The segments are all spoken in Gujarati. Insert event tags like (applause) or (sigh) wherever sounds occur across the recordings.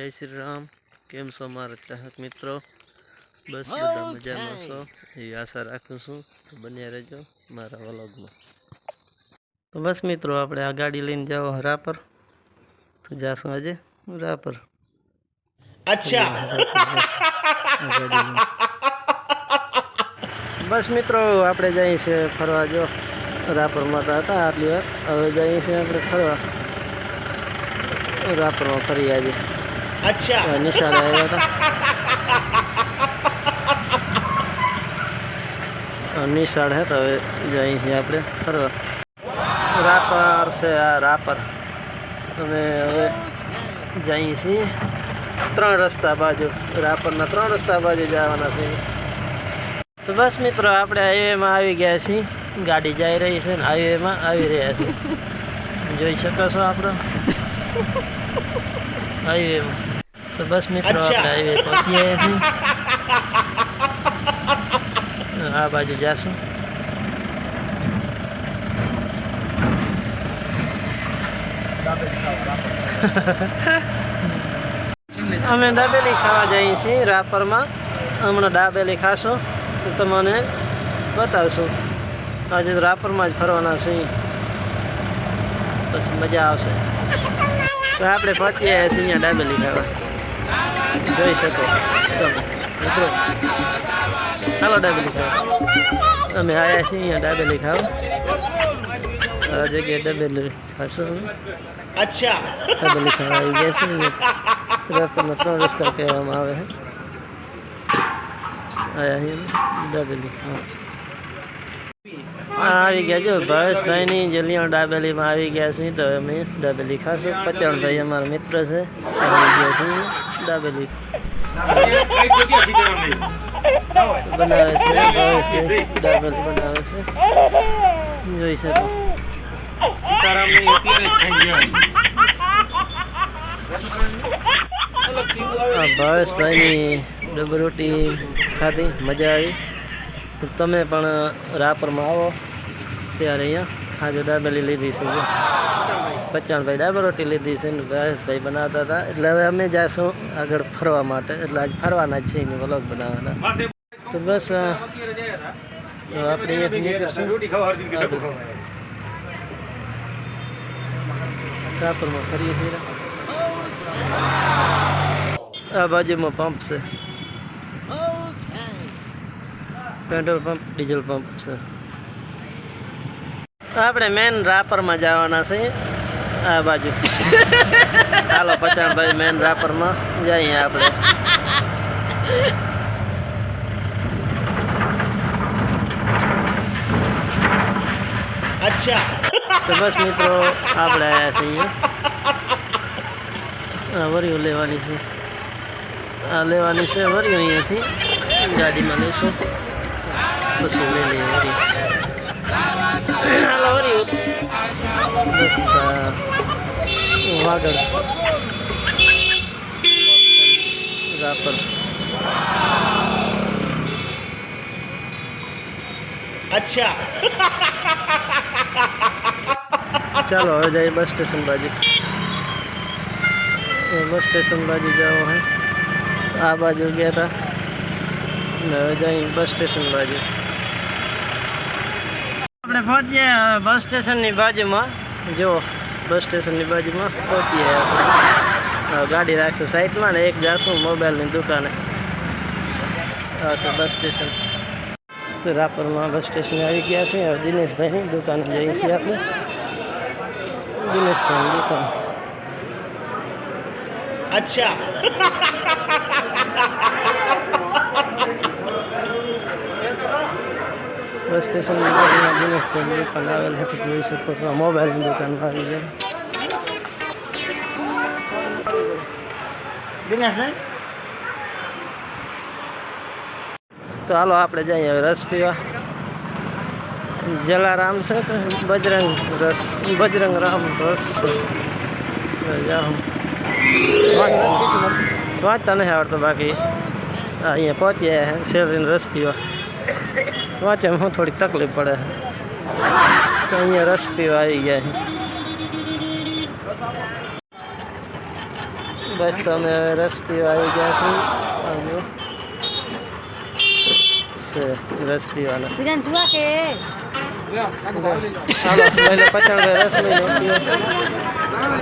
જય શ્રી રામ. કેમ છો મારા ચાહક મિત્રો? બસ બધા મજામાં છો? એ આશા રાખું છું. બન્યા રહેજો મારા વલોગમાં. તો બસ મિત્રો આપણે આ ગાડી લઈને જાઓ રાપર તો જાશું આજે હરા અચ્છા. બસ. મિત્રો આપણે જઈએ છીએ ફરવા. જો રાપરમાં તો હતા આટલી વાર. હવે જઈએ છીએ આપણે ફરવા. રાપરમાં ફરી આજે. નિશાળ આવ્યો હતો નિશાળ હે તો હવે જઈએ આપણે, ફરવા. રાપર છે આ રાપર. અને હવે જઈએ ત્રણ રસ્તા બાજુ. રાપરના ત્રણ રસ્તા બાજુ જવાના છે તો બસ મિત્રો, આપણે હાઈવેમાં આવી ગયા છીએ. ગાડી જઈ રહી છે ને હાઈવેમાં આવી રહ્યા છીએ. જોઈ શકો છો આપણો. હાઈવેમાં. તો બસ મિત્રો. આપણે હાઈવે પહોંચી આવ્યા છીએ આ બાજુ જાશું. અમે દાબેલી ખાવા જઈએ છીએ રાપરમાં. હમણાં દાબેલી ખાશો તો તમને બતાવશું. આજે રાપરમાં જ ફરવાના છીએ. પછી મજા આવશે. તો આપણે પહોંચી આવ્યા છીએ અહીંયા દાબેલી ખાવા. જોઈ શકો. મિત્રો. ચાલો ડાબેલી ખાવ અમે આવ્યા છીએ અહીંયા ડાબેલી ખાવ આ જગ્યાએ ડાબેલી ખાશો અચ્છા. ડાબેલી ખાવા આવી ગયા છે રસ્તામાં ત્રણ રસ્તા કહેવામાં આવે છે. આવ્યા છીએ ડાબેલી. હા. આવી ગયા જો ભાવેશભાઈની જલિયાણ ડાબેલીમાં આવી ગયા છે. તો અમે દાબેલી ખાશું. પચાણભાઈ અમારા મિત્ર છે. આવી ગયા છે ડાબેલી. બનાવે છે દાબેલી બનાવે છે. જોઈ શકો. ભાવેશભાઈની ડબરોટી ખાધી. મજા આવી. તમે પણ રાપરમાં આવો. ત્યારે અહીંયા આજે દાબેલી લીધી છે જો. પચાણભાઈ ડાબર રોટી લીધી છે ને ભાવેશભાઈ બનાવતા હતા એટલે હવે અમે જાશું આગળ ફરવા માટે એટલે આજ ફરવાના જ છે એની વ્લોગ બનાવવાના તો બસ અ, તો આપણે અહીંયાથી નીકળશું આગળ. રાપરમાં ફરીએ છીએ આ બાજુમાં પંપ છે પેટ્રોલ પંપ ડીઝલ પંપ છે આપણે મેન રાપરમાં જવાના છે આ બાજુ. (laughs) ચાલો પચાણભાઈ મેન રાપરમાં જઈએ આપણે. અચ્છા. તો બસ મિત્રો આપણે આવ્યા છીએ. વરીઓ લેવાની છે. આ લેવાની છે વરીઓ અહીંયાથી. ગાડીમાં લઈશું. પછી अच्छा। चलो हो जाए बस स्टेशन बाजी। बस स्टेशन बाजी जाओ, है? आ बाजू गया था। जाए बस स्टेशन बाजी। આપણે પહોંચીએ બસ સ્ટેશનની બાજુમાં. જો, બસ સ્ટેશનની બાજુમાં પહોંચીએ ગાડી રાખશું સાઈડમાં ને એક જાશું મોબાઈલની દુકાને. Bus station. તો રાપરમાં બસ સ્ટેશન આવી ગયા છે હવે દિનેશભાઈની દુકાને જઈએ છીએ આપણે. દિનેશભાઈની દુકાન. અચ્છા. બસ સ્ટેશન દુકાન આવેલ છે જોઈ શકો છો મોબાઈલની દુકાનમાં આવી જાય દિનેશભાઈ? તો હાલો આપણે જઈએ હવે રસ પીવા જલારામ છે બજરંગ રસ? બજરંગ રામ રસ વાંચતા નહીં આવડતો બાકી. અહીંયા પહોંચ્યા છે શેરીને રસ પીવા વાંચવામાં હું થોડીક તકલીફ પડે. તો અહીંયા રસ પીવા આવી ગયા બસ તમે આવી ગયા છે રસ પીવાના રસ પીવો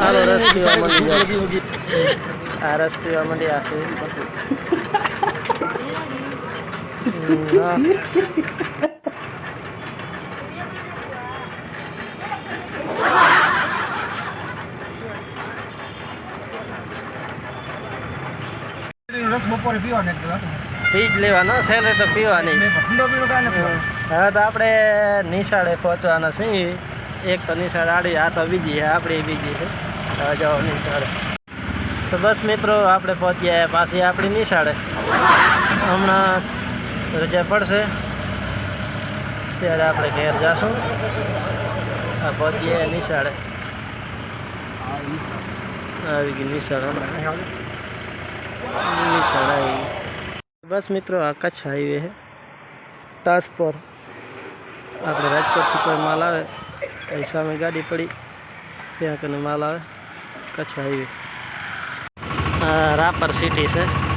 હાલો રસ પીવા માંડી જાઓ આ રસ પીવા માંડી આ. રસ બપોરે પીવાનો પી જ લેવાનો છેલ્લે તો પીવાની. ઠંડો હવે તો આપણે નિશાળે પહોંચવાના છીએ. એક તો નિશાળ આડી આ તો બીજી છે આપણી બીજી છે. હવે જાઓ નિશાળે. તો બસ મિત્રો આપણે પહોંચ્યા પાછી આપણી નિશાળે. હમણાં રજા પડશે. ત્યારે આપણે ઘેર જાશું. આ આવ્યા નિશાળે. આવી ગઈ નિશાળ નિશાળ આવી બસ મિત્રો, આ કચ્છ હાઈવે છે. ટ્રાન્સપોર આપણે રાજકોટથી કોઈ માલ આવે અહીં સામે ગાડી પડી. ત્યાં કને માલ આવે. કચ્છ હાઈવે રાપર સિટી છે.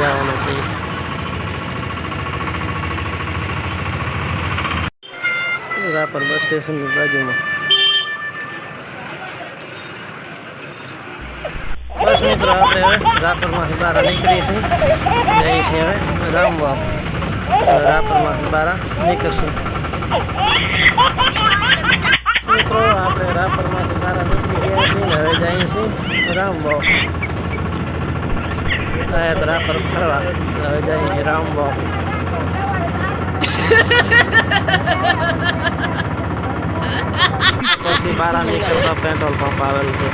રામદેવ જવાનું છે. રાપર બસ સ્ટેશનની બાજુમાં. બસ મિત્રો, આપણે હવે રાપરમાંથી બહાર નીકળી છીએ. જઈએ છીએ હવે રામવાવ રાપરમાંથી બહાર નીકળશું. મિત્રો, આપણે રાપરમાંથી બહાર નીકળી ગયા છીએ હવે જઈએ છીએ રામવાવ આયા તો રાપર ફરવા હવે છીએ રામવાવ પછી બહાર નીકળતા પેટ્રોલ પંપ આવેલું છે.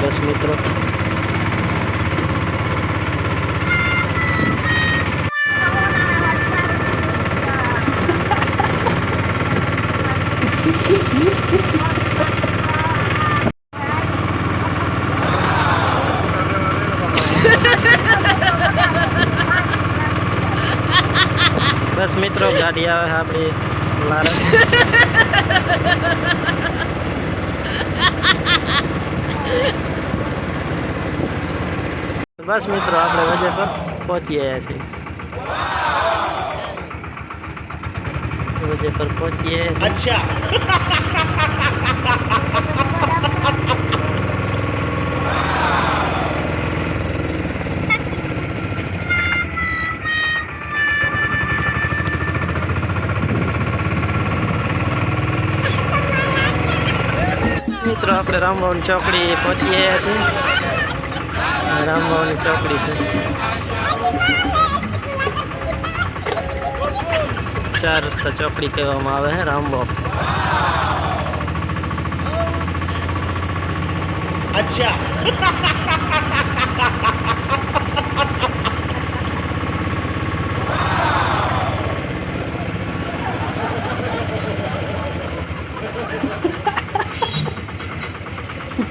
બસ મિત્રો. મિત્રો, ગાડી આવે આપણી બસ મિત્રો, આપણે વજે પર પહોંચી આવ્યા છીએ. વજે પર પહોંચીએ આવ્યા મિત્રો, આપણે રામભવન ચોકડી પહોંચી ગયા છીએ. રામભવન ચોકડી છે. ચાર રસ્તા ચોકડી કહેવામાં આવે છે (laughs)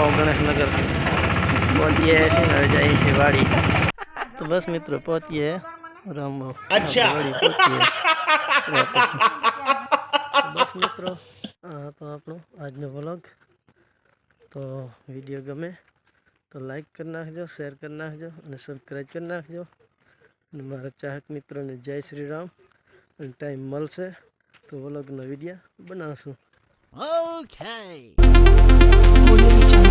રામભવ ગણેશનગર. પહોંચીએ છીએ હવે જઈએ છીએ વાડી. તો બસ મિત્રો પહોંચીએ. રામભવ અચ્છા. બસ મિત્રો આ તો આપણો આજનો વ્લોગ. તો વીડિયો ગમે તો લાઈક કરી નાખજો શેર કરી નાખજો અને સબસ્ક્રાઈબ કરી નાખજો. અને મારા ચાહક મિત્રોને જય શ્રી રામ. અને ટાઈમ મળશે તો વ્લોગનો વીડિયો બનાવશું. Jungle.